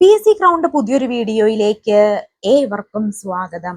P S C crowned പുതിയൊരു വീഡിയോയിലേക്ക് ഏവർക്കും സ്വാഗതം.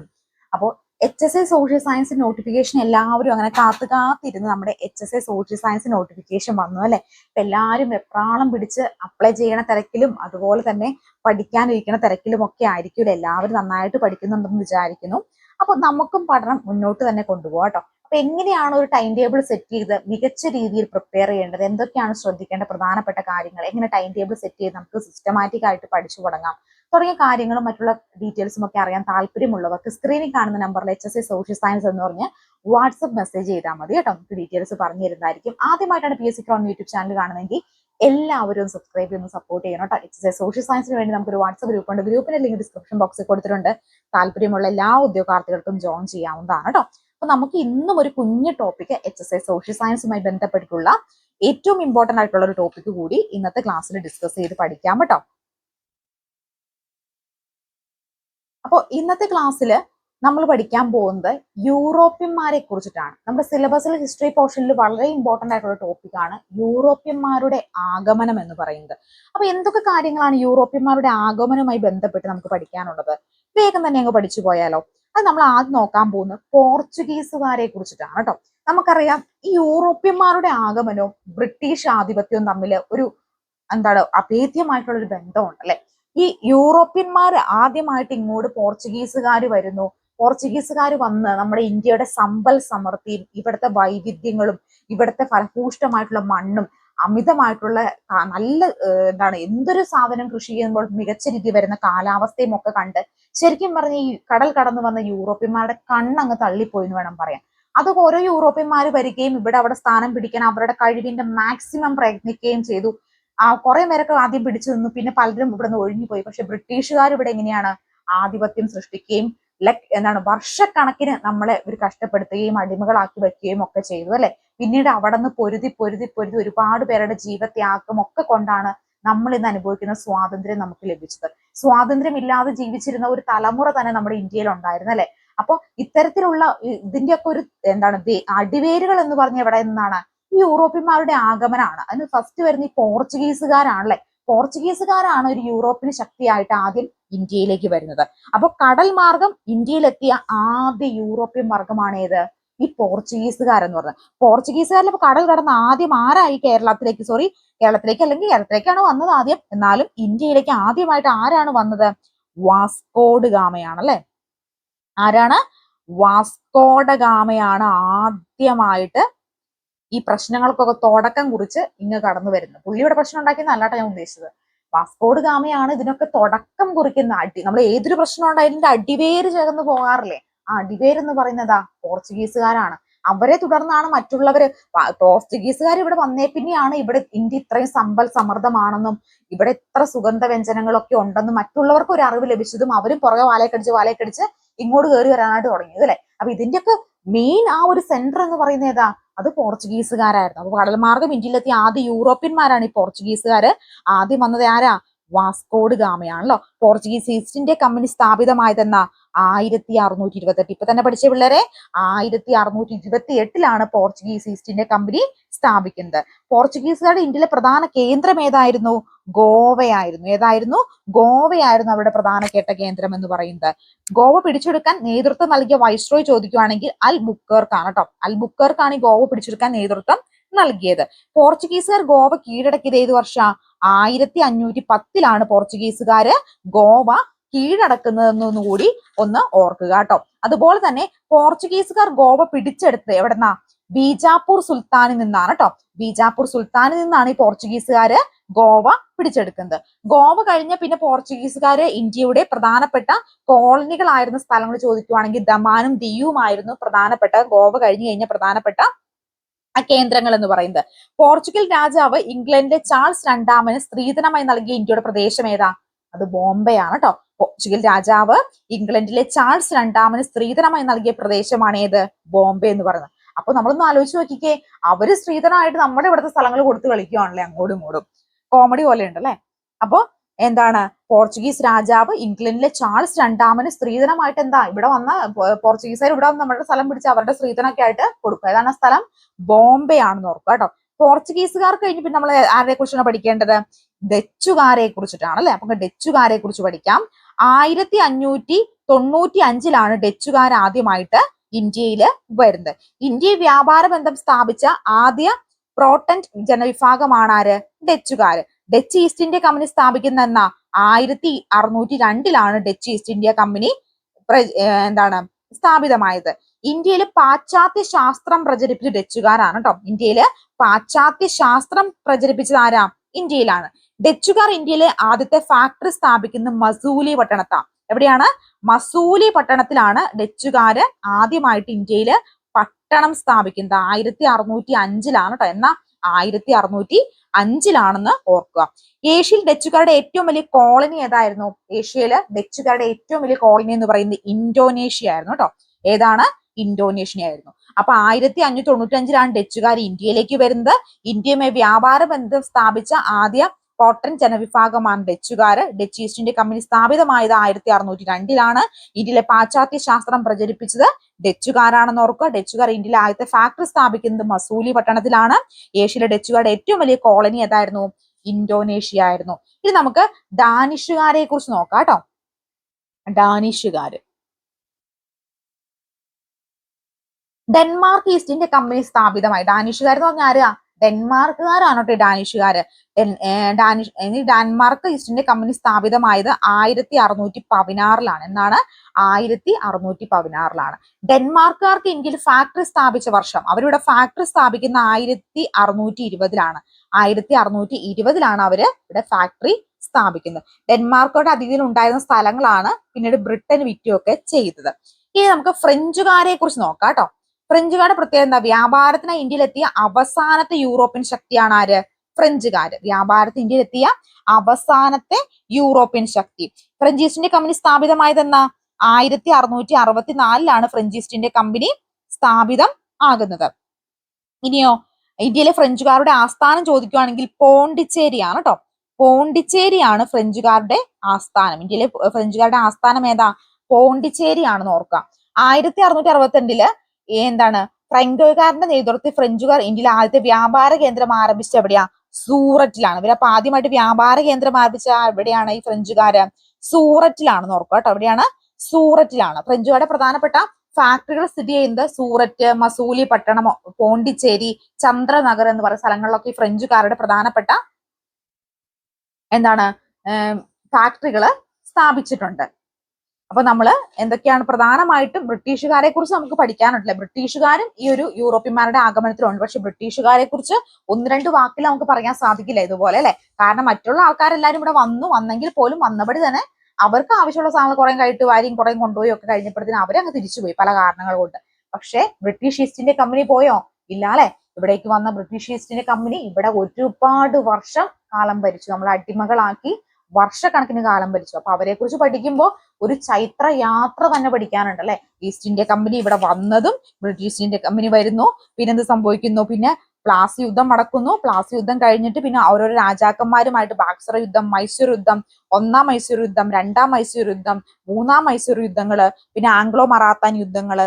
അപ്പോൾ H S A social science notification എല്ലാവരും അങ്ങനെ കാത്തു കാത്തിരുന്ന് നമ്മുടെ H S A social science notification വന്നു അല്ലെ? അപ്പൊ എല്ലാവരും വെപ്രാളം പിടിച്ച് അപ്ലൈ ചെയ്യണ തിരക്കിലും അതുപോലെ തന്നെ പഠിക്കാനിരിക്കണ തിരക്കിലും ഒക്കെ ആയിരിക്കും എല്ലാവരും നന്നായിട്ട് പഠിക്കുന്നുണ്ടെന്ന് വിചാരിക്കുന്നു. അപ്പൊ നമുക്കും പഠനം മുന്നോട്ട് തന്നെ കൊണ്ടുപോകാം കേട്ടോ. അപ്പൊ എങ്ങനെയാണ് ഒരു ടൈം ടേബിൾ സെറ്റ് ചെയ്ത് മികച്ച രീതിയിൽ പ്രിപ്പയർ ചെയ്യേണ്ടത്? എന്തൊക്കെയാണ് ശ്രദ്ധിക്കേണ്ട പ്രധാനപ്പെട്ട കാര്യങ്ങൾ? എങ്ങനെ ടൈം ടേബിൾ സെറ്റ് ചെയ്ത് നമുക്ക് സിസ്റ്റമാറ്റിക് ആയിട്ട് പഠിച്ചു തുടങ്ങാം? തുടങ്ങിയ കാര്യങ്ങളും മറ്റുള്ള ഡീറ്റെയിൽസും ഒക്കെ അറിയാൻ താല്പര്യമുള്ളവർക്ക് സ്ക്രീനിൽ കാണുന്ന നമ്പറിൽ H S A social science എന്ന് പറഞ്ഞ് വാട്സപ്പ് മെസ്സേജ് ചെയ്താൽ മതി കേട്ടോ. നമുക്ക് ഡീറ്റെയിൽസ് പറഞ്ഞു തരുന്നതായിരിക്കും ആദ്യമായിട്ടാണ് P S C crown YouTube channel കാണുന്നതെങ്കിൽ എല്ലാവരും സബ്സ്ക്രൈബ് ചെയ്യുന്നു സപ്പോർട്ട് ചെയ്യണം കേട്ടോ. എച്ച് എസ് സോഷ്യൽ സയൻസിന് വേണ്ടി നമുക്കൊരു വാട്സപ്പ് ഗ്രൂപ്പ് ഉണ്ട്. ഗ്രൂപ്പിന്റെ ലിങ്ക് ഡിസ്ക്രിപ്ഷൻ ബോക്സിൽ കൊടുത്തിട്ടുണ്ട്. താല്പര്യമുള്ള എല്ലാ ഉദ്യോഗാർത്ഥികൾക്കും ജോയിൻ ചെയ്യാവുന്നതാണ് കേട്ടോ. അപ്പൊ നമുക്ക് ഇന്നും ഒരു കുഞ്ഞു topic H S I social സയൻസുമായി ബന്ധപ്പെട്ടിട്ടുള്ള ഏറ്റവും ഇമ്പോർട്ടന്റ് ആയിട്ടുള്ള ഒരു ടോപ്പിക് കൂടി ഇന്നത്തെ ക്ലാസ്സിൽ ഡിസ്കസ് ചെയ്ത് പഠിക്കാം കേട്ടോ. അപ്പോൾ ഇന്നത്തെ ക്ലാസ്സിൽ നമ്മൾ പഠിക്കാൻ പോകുന്നത് യൂറോപ്യന്മാരെ കുറിച്ചിട്ടാണ്. നമ്മുടെ സിലബസിൽ ഹിസ്റ്ററി പോർഷനിൽ വളരെ ഇമ്പോർട്ടന്റ് ആയിട്ടുള്ള ടോപ്പിക്കാണ് യൂറോപ്യന്മാരുടെ ആഗമനം എന്ന് പറയുന്നത്. അപ്പൊ എന്തൊക്കെ കാര്യങ്ങളാണ് യൂറോപ്യന്മാരുടെ ആഗമനവുമായി ബന്ധപ്പെട്ട് നമുക്ക് പഠിക്കാനുള്ളത്? വേഗം തന്നെ അങ്ങ് പഠിച്ചു പോയാലോ. അത് നമ്മൾ ആദ്യം നോക്കാൻ പോകുന്നത് പോർച്ചുഗീസുകാരെ കുറിച്ചിട്ടാണ് കേട്ടോ നമുക്കറിയാം ഈ യൂറോപ്യന്മാരുടെ ആഗമനവും ബ്രിട്ടീഷ് ആധിപത്യവും തമ്മിൽ ഒരു എന്താണ് അഭേദ്യമായിട്ടുള്ള ഒരു ബന്ധമുണ്ട് അല്ലെ? ഈ യൂറോപ്യന്മാർ ആദ്യമായിട്ട് ഇങ്ങോട്ട് പോർച്ചുഗീസുകാർ വരുന്നു. പോർച്ചുഗീസുകാർ വന്ന് നമ്മുടെ ഇന്ത്യയുടെ സമ്പൽ സമൃദ്ധിയും ഇവിടുത്തെ വൈവിധ്യങ്ങളും ഇവിടുത്തെ ഫലഭൂഷ്ടമായിട്ടുള്ള മണ്ണും അമിതമായിട്ടുള്ള നല്ല എന്താണ് എന്തൊരു സാധനം കൃഷി ചെയ്യുമ്പോൾ മികച്ച രീതി വരുന്ന കാലാവസ്ഥയും ഒക്കെ കണ്ട് ശരിക്കും പറഞ്ഞ ഈ കടൽ കടന്നു വന്ന യൂറോപ്യന്മാരുടെ കണ്ണങ്ങ് തള്ളിപ്പോയി എന്ന് വേണം പറയാം അതൊക്കെ ഓരോ യൂറോപ്യന്മാർ വരികയും ഇവിടെ അവിടെ സ്ഥാനം പിടിക്കാൻ അവരുടെ കഴിവിന്റെ മാക്സിമം പ്രയത്നിക്കുകയും ചെയ്തു. ആ കുറെ പേരൊക്കെ ആദ്യം പിടിച്ചു നിന്നു. പിന്നെ പലരും ഇവിടെ നിന്ന് ഒഴിഞ്ഞുപോയി. പക്ഷെ ബ്രിട്ടീഷുകാർ ഇവിടെ എങ്ങനെയാണ് ആധിപത്യം സൃഷ്ടിക്കുകയും ലക് എന്താണ് വർഷക്കണക്കിന് നമ്മളെ ഇവർ കഷ്ടപ്പെടുത്തുകയും അടിമകളാക്കി വെക്കുകയും ഒക്കെ ചെയ്തു അല്ലെ? പിന്നീട് അവിടെ നിന്ന് പൊരുതി പൊരുതി പൊരുതി ഒരുപാട് പേരുടെ ജീവത്യാഗം ഒക്കെ കൊണ്ടാണ് നമ്മൾ ഇന്ന് അനുഭവിക്കുന്ന സ്വാതന്ത്ര്യം നമുക്ക് ലഭിച്ചത്. സ്വാതന്ത്ര്യം ഇല്ലാതെ ജീവിച്ചിരുന്ന ഒരു തലമുറ തന്നെ നമ്മുടെ ഇന്ത്യയിൽ ഉണ്ടായിരുന്നു അല്ലെ? അപ്പൊ ഇത്തരത്തിലുള്ള ഇതിന്റെയൊക്കെ ഒരു എന്താണ് അടിവേരുകൾ എന്ന് പറഞ്ഞ എവിടെ നിന്നാണ്? ഈ യൂറോപ്യന്മാരുടെ ആഗമനമാണ് അതിന് ഫസ്റ്റ് വരുന്ന ഈ പോർച്ചുഗീസുകാരാണല്ലേ? പോർച്ചുഗീസുകാരാണ് ഒരു യൂറോപ്പിന് ശക്തിയായിട്ട് ആദ്യം ഇന്ത്യയിലേക്ക് വരുന്നത്. അപ്പൊ കടൽ മാർഗം ഇന്ത്യയിലെത്തിയ ആദ്യ യൂറോപ്യൻ വർഗമാണ് ഏത്? ഈ പോർച്ചുഗീസുകാരെന്ന് പറഞ്ഞത് പോർച്ചുഗീസുകാരിൽ ഇപ്പൊ കടൽ കടന്ന് ആദ്യം ആരായി കേരളത്തിലേക്ക്? സോറി കേരളത്തിലേക്ക് അല്ലെങ്കിൽ കേരളത്തിലേക്കാണ് വന്നത് ആദ്യം. എന്നാലും ഇന്ത്യയിലേക്ക് ആദ്യമായിട്ട് ആരാണ് വന്നത്? വാസ്കോഡ് ഗാമയാണ് അല്ലെ ആരാണ്? വാസ്കോഡ ഗാമയാണ് ആദ്യമായിട്ട് ഈ പ്രശ്നങ്ങൾക്കൊക്കെ തുടക്കം കുറിച്ച് ഇങ്ങ് കടന്നു വരുന്നത്. പുള്ളിയുടെ പ്രശ്നം ഉണ്ടാക്കിയെന്ന് അല്ലാട്ട ഞാൻ ഉദ്ദേശിച്ചത്. വാസ്കോഡ് ഗാമയാണ് ഇതിനൊക്കെ തുടക്കം കുറിക്കുന്ന അടി. നമ്മൾ ഏതൊരു പ്രശ്നം ഉണ്ടായതിന്റെ അടിവേര് ചേർന്ന് പോകാറില്ലേ? ആ ഡിവേർ എന്ന് പറയുന്നതാ പോർച്ചുഗീസുകാരാണ്. അവരെ തുടർന്നാണ് മറ്റുള്ളവര് പോർച്ചുഗീസുകാർ ഇവിടെ വന്നേ പിന്നെയാണ് ഇവിടെ ഇന്ത്യ ഇത്രയും സമ്പൽ സമൃദ്ധമാണെന്നും ഇവിടെ ഇത്ര സുഗന്ധ വ്യഞ്ജനങ്ങളൊക്കെ ഉണ്ടെന്നും മറ്റുള്ളവർക്ക് ഒരു അറിവ് ലഭിച്ചതും അവരും പുറകെ വാലക്കടിച്ച് വാലക്കടിച്ച് ഇങ്ങോട്ട് കയറി വരാനായിട്ട് തുടങ്ങിയത് അല്ലെ? അപ്പൊ ഇതിന്റെയൊക്കെ മെയിൻ ആ ഒരു സെന്റർ എന്ന് പറയുന്നത് ഏതാ? അത് പോർച്ചുഗീസുകാരായിരുന്നു. അപ്പൊ കടൽമാർഗം ഇന്ത്യയിലെത്തിയ ആദ്യ യൂറോപ്യന്മാരാണ് ഈ പോർച്ചുഗീസുകാര്. ആദ്യം വന്നത് ആരാ? വാസ്കോഡ് ഗാമയാണല്ലോ. പോർച്ചുഗീസ് ഈസ്റ്റ് ഇന്ത്യ കമ്പനി സ്ഥാപിതമായതെന്ന? ആയിരത്തി അറുന്നൂറ്റി ഇരുപത്തെട്ട് ഇപ്പൊ തന്നെ പഠിച്ച പിള്ളേരെ ആയിരത്തി അറുന്നൂറ്റി ഇരുപത്തി എട്ടിലാണ് പോർച്ചുഗീസ് ഈസ്റ്റ് ഇന്ത്യ കമ്പനി സ്ഥാപിക്കുന്നത്. പോർച്ചുഗീസുകാരുടെ ഇന്ത്യയിലെ പ്രധാന കേന്ദ്രം ഏതായിരുന്നു? ഗോവയായിരുന്നു. ഏതായിരുന്നു? ഗോവയായിരുന്നു അവരുടെ പ്രധാന കേട്ട കേന്ദ്രം എന്ന് പറയുന്നത്. ഗോവ പിടിച്ചെടുക്കാൻ നേതൃത്വം നൽകിയ വൈസ്രോയ് ചോദിക്കുവാണെങ്കിൽ അൽ ബുക്കേർക്കാണ് കേട്ടോ. അൽ ബുക്കേർക്കാണ് ഈ ഗോവ പിടിച്ചെടുക്കാൻ നേതൃത്വം നൽകിയത്. പോർച്ചുഗീസുകാർ ഗോവ കീഴടക്കിയത് ഏത് വർഷ? ആയിരത്തി അഞ്ഞൂറ്റി പത്തിലാണ് പോർച്ചുഗീസുകാര് ഗോവ കീഴടക്കുന്നതെന്നു കൂടി ഒന്ന് ഓർക്കുക കേട്ടോ. അതുപോലെ തന്നെ പോർച്ചുഗീസുകാർ ഗോവ പിടിച്ചെടുത്ത് എവിടെന്നാ? ബീജാപ്പൂർ സുൽത്താനിൽ നിന്നാണ് കേട്ടോ. ബീജാപ്പൂർ സുൽത്താനിൽ നിന്നാണ് ഈ പോർച്ചുഗീസുകാര് ഗോവ പിടിച്ചെടുക്കുന്നത്. ഗോവ കഴിഞ്ഞ പിന്നെ പോർച്ചുഗീസുകാര് ഇന്ത്യയുടെ പ്രധാനപ്പെട്ട കോളനികളായിരുന്ന സ്ഥലങ്ങൾ ചോദിക്കുവാണെങ്കിൽ ദമാനും ദിയുമായിരുന്നു പ്രധാനപ്പെട്ട ഗോവ കഴിഞ്ഞു കഴിഞ്ഞ പ്രധാനപ്പെട്ട കേന്ദ്രങ്ങൾ എന്ന് പറയുന്നത്. പോർച്ചുഗൽ രാജാവ് ഇംഗ്ലണ്ടിലെ ചാൾസ് രണ്ടാമന് സ്ത്രീധനമായി നൽകിയ ഇന്ത്യയുടെ പ്രദേശം ഏതാ? അത് ബോംബെ ആണ് കേട്ടോ പോർച്ചുഗൽ രാജാവ് ഇംഗ്ലണ്ടിലെ ചാൾസ് രണ്ടാമന് സ്ത്രീധനമായി നൽകിയ പ്രദേശമാണ് ഏത്? ബോംബെ എന്ന് പറയുന്നത്. അപ്പൊ നമ്മളൊന്ന് ആലോചിച്ച് നോക്കിക്കേ. അവർ സ്ത്രീധനമായിട്ട് നമ്മുടെ ഇവിടുത്തെ സ്ഥലങ്ങൾ കൊടുത്ത് കളിക്കുകയാണല്ലേ അങ്ങോട്ടും ഇങ്ങോട്ടും. കോമഡി പോലെ ഉണ്ടല്ലേ? അപ്പൊ എന്താണ്? പോർച്ചുഗീസ് രാജാവ് ഇംഗ്ലണ്ടിലെ ചാൾസ് രണ്ടാമന് സ്ത്രീധനമായിട്ട് എന്താ? ഇവിടെ വന്ന പോർച്ചുഗീസുകാർ ഇവിടെ വന്ന് നമ്മുടെ സ്ഥലം പിടിച്ച് അവരുടെ സ്ത്രീധനമൊക്കെ ആയിട്ട് കൊടുക്കുക ഏതാണ് സ്ഥലം? ബോംബെ ആണെന്ന് ഓർക്കുക കേട്ടോ പോർച്ചുഗീസുകാർ കഴിഞ്ഞ് പിന്നെ നമ്മൾ ആരെ കുറിച്ചാണ് പഠിക്കേണ്ടത്? ഡച്ചുകാരെ കുറിച്ചിട്ടാണ് അല്ലെ അപ്പൊ ഡച്ചുകാരെ കുറിച്ച് പഠിക്കാം. ആയിരത്തി അഞ്ഞൂറ്റി തൊണ്ണൂറ്റി അഞ്ചിലാണ് ഡച്ചുകാർ ആദ്യമായിട്ട് ഇന്ത്യയിൽ വരുന്നത്. ഇന്ത്യ വ്യാപാര ബന്ധം സ്ഥാപിച്ച ആദ്യ പ്രോട്ടന്റ് ജനവിഭാഗമാണ് ആര് ഡച്ചുകാര്. ഡച്ച് ഈസ്റ്റ് ഇന്ത്യ കമ്പനി സ്ഥാപിക്കുന്ന എന്ന ആയിരത്തി അറുന്നൂറ്റി രണ്ടിലാണ് ഡച്ച് ഈസ്റ്റ് ഇന്ത്യ കമ്പനി എന്താണ് സ്ഥാപിതമായത്. ഇന്ത്യയിൽ പാശ്ചാത്യ ശാസ്ത്രം പ്രചരിപ്പിച്ച ഡച്ചുകാരാണ് കേട്ടോ ഇന്ത്യയിൽ പാശ്ചാത്യ ശാസ്ത്രം പ്രചരിപ്പിച്ചത് ആരാ? ഇന്ത്യയിലാണ്. ഡച്ചുകാർ ഇന്ത്യയിലെ ആദ്യത്തെ ഫാക്ടറി സ്ഥാപിക്കുന്ന മസൂലി പട്ടണത്താണ് എവിടെയാണ്? മസൂലി പട്ടണത്തിലാണ് ഡച്ചുകാര് ആദ്യമായിട്ട് ഇന്ത്യയിൽ പട്ടണം സ്ഥാപിക്കുന്നത്. ആയിരത്തി അറുന്നൂറ്റി അഞ്ചിലാണ് കേട്ടോ എന്നാ ആയിരത്തി അറുന്നൂറ്റി അഞ്ചിലാണെന്ന് ഓർക്കുക. ഏഷ്യയിൽ ഡച്ചുകാരുടെ ഏറ്റവും വലിയ കോളനി ഏതായിരുന്നു? ഏഷ്യയിൽ ഡച്ചുകാരുടെ ഏറ്റവും വലിയ കോളനി എന്ന് പറയുന്നത് ഇന്തോനേഷ്യ ആയിരുന്നു കേട്ടോ ഏതാണ്? ഇന്തോനേഷ്യ ആയിരുന്നു അപ്പൊ ആയിരത്തി അഞ്ഞൂറ്റി തൊണ്ണൂറ്റി അഞ്ചിലാണ് ഡച്ചുകാർ ഇന്ത്യയിലേക്ക് വരുന്നത്. ഇന്ത്യയുമായി വ്യാപാര ബന്ധം സ്ഥാപിച്ച ആദ്യ കോട്ടൺ ജനവിഭാഗമാണ് ഡച്ചുകാർ ഡച്ച് ഈസ്റ്റ് ഇന്ത്യ കമ്പനി സ്ഥാപിതമായത് ആയിരത്തി അറുന്നൂറ്റി രണ്ടിലാണ് ഇന്ത്യയിലെ പാശ്ചാത്യ ശാസ്ത്രം പ്രചരിപ്പിച്ചത് ഡച്ചുകാരാണെന്ന് ഓർക്കുക. ഡച്ചുകാർ ഇന്ത്യയിലെ ആദ്യത്തെ ഫാക്ടറി സ്ഥാപിക്കുന്നത് മസൂലി പട്ടണത്തിലാണ്. ഏഷ്യയിലെ ഡച്ചുകാരുടെ ഏറ്റവും വലിയ കോളനി ഏതായിരുന്നു? ഇന്തോനേഷ്യ ആയിരുന്നു. ഇനി നമുക്ക് ഡാനിഷുകാരെ കുറിച്ച് നോക്കാം കേട്ടോ. ഡാനിഷുകാര്. ഡെൻമാർക്ക് ഈസ്റ്റ് ഇന്ത്യ കമ്പനി സ്ഥാപിതമായി. ഡാനിഷുകാർ എന്ന് പറഞ്ഞാൽ ആരാ? ഡെൻമാർക്കുകാരാണ് കേട്ടോ ഡാനിഷുകാർ Danish Denmark East India company സ്ഥാപിതമായത് ആയിരത്തി അറുന്നൂറ്റി പതിനാറിലാണ് എന്നാണ്? ആയിരത്തി അറുന്നൂറ്റി പതിനാറിലാണ് ഡെൻമാർക്കുകാർക്ക് ഇന്ത്യയിൽ ഫാക്ടറി സ്ഥാപിച്ച വർഷം. അവരിവിടെ ഫാക്ടറി സ്ഥാപിക്കുന്ന ആയിരത്തി അറുന്നൂറ്റി ഇരുപതിലാണ് ആയിരത്തി അറുന്നൂറ്റി ഇരുപതിലാണ് അവർ ഇവിടെ ഫാക്ടറി സ്ഥാപിക്കുന്നത്. ഡെൻമാർക്കോട് അതിഥിയിൽ ഉണ്ടായിരുന്ന സ്ഥലങ്ങളാണ് പിന്നീട് ബ്രിട്ടൻ വിറ്റുമൊക്കെ ചെയ്തത്. ഇനി നമുക്ക് ഫ്രഞ്ചുകാരെ കുറിച്ച് നോക്കാം കേട്ടോ. ഫ്രഞ്ചുകാരുടെ പ്രത്യേകത എന്താ? വ്യാപാരത്തിന് ഇന്ത്യയിലെത്തിയ അവസാനത്തെ യൂറോപ്യൻ ശക്തിയാണ് ആര്? ഫ്രഞ്ചുകാർ വ്യാപാരത്തിന് ഇന്ത്യയിലെത്തിയ അവസാനത്തെ യൂറോപ്യൻ ശക്തി. ഫ്രഞ്ച് ഈസ്റ്റ് ഇന്ത്യ കമ്പനി സ്ഥാപിതമായത് എന്നാ ആയിരത്തി അറുന്നൂറ്റി അറുപത്തിനാലിലാണ് ഫ്രഞ്ച് ഈസ്റ്റ് ഇന്ത്യ കമ്പനി സ്ഥാപിതം ആകുന്നത്. ഇനിയോ ഇന്ത്യയിലെ ഫ്രഞ്ചുകാരുടെ ആസ്ഥാനം ചോദിക്കുകയാണെങ്കിൽ പോണ്ടിച്ചേരിയാണ് കേട്ടോ പോണ്ടിച്ചേരിയാണ് ഫ്രഞ്ചുകാരുടെ ആസ്ഥാനം. ഇന്ത്യയിലെ ഫ്രഞ്ചുകാരുടെ ആസ്ഥാനം ഏതാ? പോണ്ടിച്ചേരിയാണെന്ന് ഓർക്കുക. ആയിരത്തി അറുന്നൂറ്റി അറുപത്തിരണ്ടിൽ എന്താണ് ഫ്രങ്കോകാരന്റെ നേതൃത്വത്തിൽ ഫ്രഞ്ചുകാർ ഇന്ത്യയിൽ ആദ്യത്തെ വ്യാപാര കേന്ദ്രം ആരംഭിച്ചത് എവിടെയാ? സൂററ്റിലാണ്. ഇവരപ്പൊ ആദ്യമായിട്ട് വ്യാപാര കേന്ദ്രം ആരംഭിച്ച എവിടെയാണ് ഈ ഫ്രഞ്ചുകാര്? സൂററ്റിലാണെന്ന് ഓർക്കുക കേട്ടോ. എവിടെയാണ്? സൂററ്റിലാണ്. ഫ്രഞ്ചുകാരുടെ പ്രധാനപ്പെട്ട ഫാക്ടറികൾ സ്ഥിതി ചെയ്യുന്നത് സൂററ്റ് മസൂലി പട്ടണം പോണ്ടിച്ചേരി ചന്ദ്രനഗർ എന്ന് പറയുന്ന സ്ഥലങ്ങളിലൊക്കെ ഈ ഫ്രഞ്ചുകാരുടെ പ്രധാനപ്പെട്ട എന്താണ് ഫാക്ടറികൾ സ്ഥാപിച്ചിട്ടുണ്ട്. അപ്പൊ നമ്മൾ എന്തൊക്കെയാണ് പ്രധാനമായിട്ടും ബ്രിട്ടീഷുകാരെ കുറിച്ച് നമുക്ക് പഠിക്കാനുണ്ടല്ലേ? ബ്രിട്ടീഷുകാരും ഈ ഒരു യൂറോപ്യന്മാരുടെ ആഗമനത്തിലുണ്ട്. പക്ഷെ ബ്രിട്ടീഷുകാരെ കുറിച്ച് ഒന്ന് രണ്ട് വാക്കിൽ നമുക്ക് പറയാൻ സാധിക്കില്ല ഇതുപോലെ അല്ലെ? കാരണം മറ്റുള്ള ആൾക്കാരെല്ലാരും ഇവിടെ വന്നു. വന്നെങ്കിൽ പോലും വന്നപടി തന്നെ അവർക്ക് ആവശ്യമുള്ള സാധനങ്ങൾ കുറേ കഴിട്ട് വാരിയും കുറേ കൊണ്ടുപോയി ഒക്കെ കഴിഞ്ഞപ്പോഴത്തേനും അവരങ്ങ് തിരിച്ചുപോയി പല കാരണങ്ങൾ കൊണ്ട്. പക്ഷെ ബ്രിട്ടീഷ് ഈസ്റ്റ് ഇന്ത്യ കമ്പനി പോയോ? ഇല്ല അല്ലെ? ഇവിടേക്ക് വന്ന ബ്രിട്ടീഷ് ഈസ്റ്റ് ഇന്ത്യ കമ്പനി ഇവിടെ ഒരുപാട് വർഷം കാലം ഭരിച്ചു. നമ്മളെ അടിമകളാക്കി വർഷക്കണക്കിന് കാലം ഭരിച്ചു. അപ്പൊ അവരെ കുറിച്ച് പഠിക്കുമ്പോൾ ഒരു ചൈത്ര യാത്ര തന്നെ പഠിക്കാനുണ്ട് അല്ലെ? ഈസ്റ്റ് ഇന്ത്യ കമ്പനി ഇവിടെ വന്നതും ബ്രിട്ടീഷ് ഇന്ത്യ കമ്പനി വരുന്നു. പിന്നെ എന്ത് സംഭവിക്കുന്നു? പിന്നെ പ്ലാസി യുദ്ധം നടക്കുന്നു. പ്ലാസി യുദ്ധം കഴിഞ്ഞിട്ട് പിന്നെ ഓരോരോ രാജാക്കന്മാരുമായിട്ട് ബാക്സറ യുദ്ധം മൈസൂർ യുദ്ധം ഒന്നാം മൈസൂർ യുദ്ധം രണ്ടാം മൈസൂർ യുദ്ധം മൂന്നാം മൈസൂർ യുദ്ധങ്ങൾ പിന്നെ ആംഗ്ലോ മറാത്താൻ യുദ്ധങ്ങൾ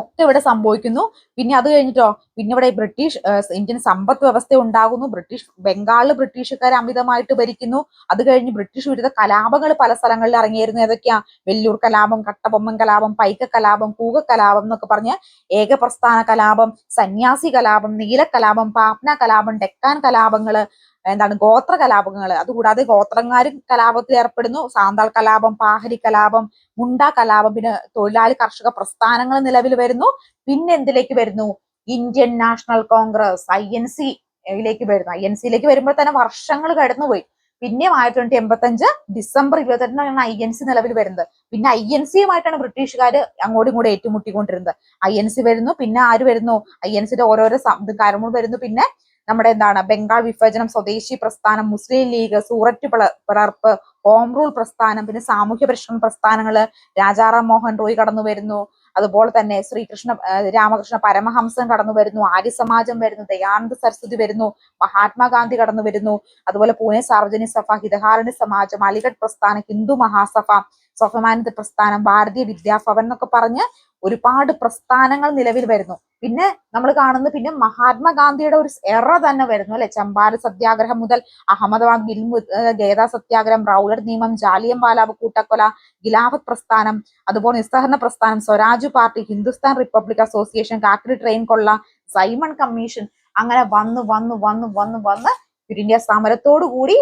ഒക്കെ ഇവിടെ സംഭവിക്കുന്നു. പിന്നെ അത് കഴിഞ്ഞിട്ടോ പിന്നെ ഇവിടെ ബ്രിട്ടീഷ് ഇന്ത്യൻ സമ്പദ് വ്യവസ്ഥ ഉണ്ടാകുന്നു. ബ്രിട്ടീഷ് ബംഗാളിൽ ബ്രിട്ടീഷുകാർ അമിതമായിട്ട് ഭരിക്കുന്നു. അത് കഴിഞ്ഞ് ബ്രിട്ടീഷ് വിരുദ്ധ കലാപങ്ങൾ പല സ്ഥലങ്ങളിൽ ഇറങ്ങിയിരുന്നു. ഏതൊക്കെയാ? വെല്ലൂർ കലാപം കട്ടബൊമ്മൻ കലാപം പൈക്ക കലാപം കൂക കലാപം എന്നൊക്കെ പറഞ്ഞ് ഏകപ്രസ്ഥാന കലാപം സന്യാസി കലാപം നീല കലാപം പാപ്ന കലാപം ഡെക്കാൻ കലാപങ്ങൾ എന്താണ് ഗോത്ര കലാപങ്ങൾ. അതുകൂടാതെ ഗോത്രങ്ങാരും കലാപത്തിൽ ഏർപ്പെടുന്നു. സാന്താൾ കലാപം പാഹരി കലാപം മുണ്ട കലാപം പിന്നെ തൊഴിലാളി കർഷക പ്രസ്ഥാനങ്ങൾ നിലവിൽ വരുന്നു. പിന്നെ എന്തിലേക്ക് വരുന്നു? Indian National Congress I N C യിലേക്ക് വരുന്നു. ഐ എൻ സിയിലേക്ക് വരുമ്പോൾ തന്നെ വർഷങ്ങൾ കടന്നുപോയി. പിന്നെ ആയിരത്തി തൊള്ളായിരത്തി എൺപത്തി അഞ്ച് ഡിസംബർ ഇരുപത്തെട്ടിനാണ് ഐ എൻ സി നിലവിൽ വരുന്നത്. പിന്നെ ഐ എൻ സിയുമായിട്ടാണ് ബ്രിട്ടീഷുകാർ അങ്ങോട്ടും ഇങ്ങോട്ടും ഏറ്റുമുട്ടിക്കൊണ്ടിരുന്നത്. ഐ എൻ സി വരുന്നു പിന്നെ ആര് വരുന്നു? ഐ എൻ സിയുടെ ഓരോരോ കാര്യങ്ങളും വരുന്നു പിന്നെ നമ്മുടെ എന്താണ് ബംഗാൾ വിഭജനം സ്വദേശി പ്രസ്ഥാനം മുസ്ലിം ലീഗ് സൂററ്റ് പിള- പിളർപ്പ് ഹോം റൂൾ പ്രസ്ഥാനം പിന്നെ സാമൂഹ്യ പരിഷ്കരണ പ്രസ്ഥാനങ്ങൾ രാജാറാം മോഹൻ റോയ് കടന്നു വരുന്നു. അതുപോലെ തന്നെ ശ്രീകൃഷ്ണ രാമകൃഷ്ണ പരമഹംസൻ കടന്നു വരുന്നു. ആര്യ സമാജം വരുന്നു. ദയാനന്ദ സരസ്വതി വരുന്നു. മഹാത്മാഗാന്ധി കടന്നു വരുന്നു. അതുപോലെ പൂനെ സാർവജനിക സഭ ഹിതഹാരണി സമാജം അലിഗഡ് പ്രസ്ഥാനം ഹിന്ദു മഹാസഭ സ്വഭമാനന്ദ പ്രസ്ഥാനം ഭാരതീയ വിദ്യാഭവൻ എന്നൊക്കെ പറഞ്ഞ് ഒരുപാട് പ്രസ്ഥാനങ്ങൾ നിലവിൽ വരുന്നു. പിന്നെ നമ്മൾ കാണുന്നത് പിന്നെ മഹാത്മാഗാന്ധിയുടെ ഒരു എറ തന്നെ വരുന്നു അല്ലെ? ചമ്പാര സത്യാഗ്രഹം മുതൽ അഹമ്മദാബാദ് ബിൽ ഗേദാ സത്യാഗ്രഹം റൗലർ നിയമം ജാലിയം വാലാബ് കൂട്ടക്കൊല ഖിലാഫത്ത് പ്രസ്ഥാനം അതുപോലെ നിസ്സഹരണ പ്രസ്ഥാനം Swaraj party Hindustan Republic Association Kakori train കൊള്ള സൈമൺ കമ്മീഷൻ അങ്ങനെ വന്ന് വന്ന് വന്ന് വന്ന് വന്ന് ഇന്ത്യ സമരത്തോടു കൂടി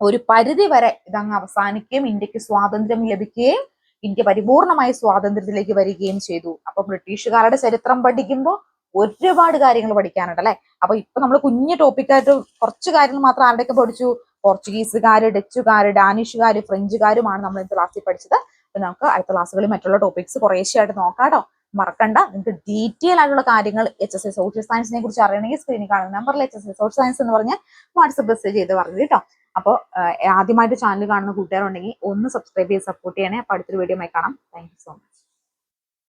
ഒരു പരിധി വരെ ഇതങ്ങ് അവസാനിക്കുകയും ഇന്ത്യയ്ക്ക് സ്വാതന്ത്ര്യം ലഭിക്കുകയും ഇന്ത്യ പരിപൂർണമായ സ്വാതന്ത്ര്യത്തിലേക്ക് വരികയും ചെയ്തു. അപ്പൊ ബ്രിട്ടീഷുകാരുടെ ചരിത്രം പഠിക്കുമ്പോൾ ഒരുപാട് കാര്യങ്ങൾ പഠിക്കാനുണ്ട് അല്ലെ? അപ്പൊ ഇപ്പൊ നമ്മൾ കുഞ്ഞു ടോപ്പിക്കായിട്ട് കുറച്ച് കാര്യങ്ങൾ മാത്രം ആരുടെയൊക്കെ പഠിച്ചു? പോർച്ചുഗീസുകാർ ഡച്ചുകാർ ഡാനിഷുകാർ ഫ്രഞ്ചുകാരുമാണ് നമ്മൾ ഇന്നത്തെ ക്ലാസ്സിൽ പഠിച്ചത്. അപ്പൊ നമുക്ക് അടുത്ത ക്ലാസ്സുകളിൽ മറ്റുള്ള ടോപ്പിക്സ് കുറേശ്ശെയായിട്ട് നോക്കാട്ടോ മറക്കണ്ട. നിങ്ങൾക്ക് ഡീറ്റെയിൽ ആയിട്ടുള്ള കാര്യങ്ങൾ എച്ച് എസ് സോഷ്യൽ സയൻസിനെ കുറിച്ച് അറിയണമെങ്കിൽ സ്ക്രീനിൽ കാണുന്ന നമ്പറിൽ എച്ച് എസ് സോഷ്യൽ സയൻസ് എന്ന് പറഞ്ഞാൽ വാട്സപ്പ് മെസ്സേജ് ചെയ്ത് പറഞ്ഞു കേട്ടോ. അപ്പോൾ ആദ്യമായിട്ട് ചാനൽ കാണുന്ന കൂട്ടുകാരുണ്ടെങ്കിൽ ഒന്ന് സബ്സ്ക്രൈബ് ചെയ്ത് സപ്പോർട്ട് ചെയ്യണേ. അപ്പോൾ അടുത്തൊരു വീഡിയോ കാണാം. Thank so much